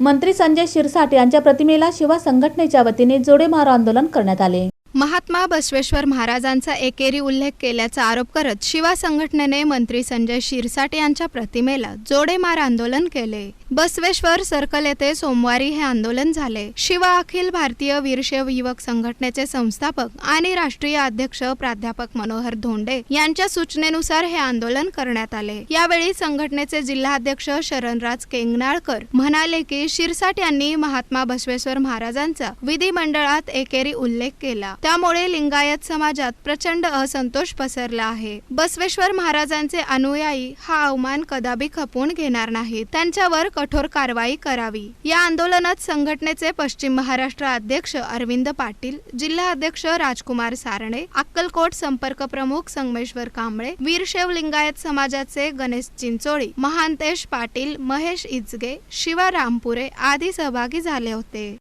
मंत्री संजय शिरसाट यांच्या प्रतिमेला शिवा संघटनेच्या वतीने जोडे मारो आंदोलन करण्यात आले. महात्मा बसवेश्वर महाराजांचा एकेरी उल्लेख केल्याचा आरोप करत शिवा संघटनेने मंत्री संजय शिरसाट यांच्या प्रतिमेला जोडेमार आंदोलन केले. बसवेश्वर सर्कल येथे सोमवारी हे आंदोलन झाले. शिवा अखिल भारतीय वीरशैव युवक संघटनेचे संस्थापक आणि राष्ट्रीय अध्यक्ष प्राध्यापक मनोहर धोंडे यांच्या सूचनेनुसार हे आंदोलन करण्यात आले. यावेळी संघटनेचे जिल्हाध्यक्ष शरणराज केंगनाळकर म्हणाले की शिरसाट यांनी महात्मा बसवेश्वर महाराजांचा विधिमंडळात एकेरी उल्लेख केला. त्यामुळे लिंगायत समाजात प्रचंड असंतोष पसरला आहे. बसवेश्वर महाराजांचे अनुयायी हा अवमान कदापि खपवून घेणार नाहीत त्यांच्यावर कठोर कारवाई करावी. या आंदोलनात संघटनेचे पश्चिम महाराष्ट्र अध्यक्ष अरविंद पाटील जिल्हा अध्यक्ष राजकुमार सारणे अक्कलकोट संपर्क प्रमुख संगमेश्वर कांबळे वीरशैव लिंगायत समाजाचे गणेश चिंचोळी महांतेश पाटील महेश इजगे शिवा रामपुरे आदी सहभागी झाले होते.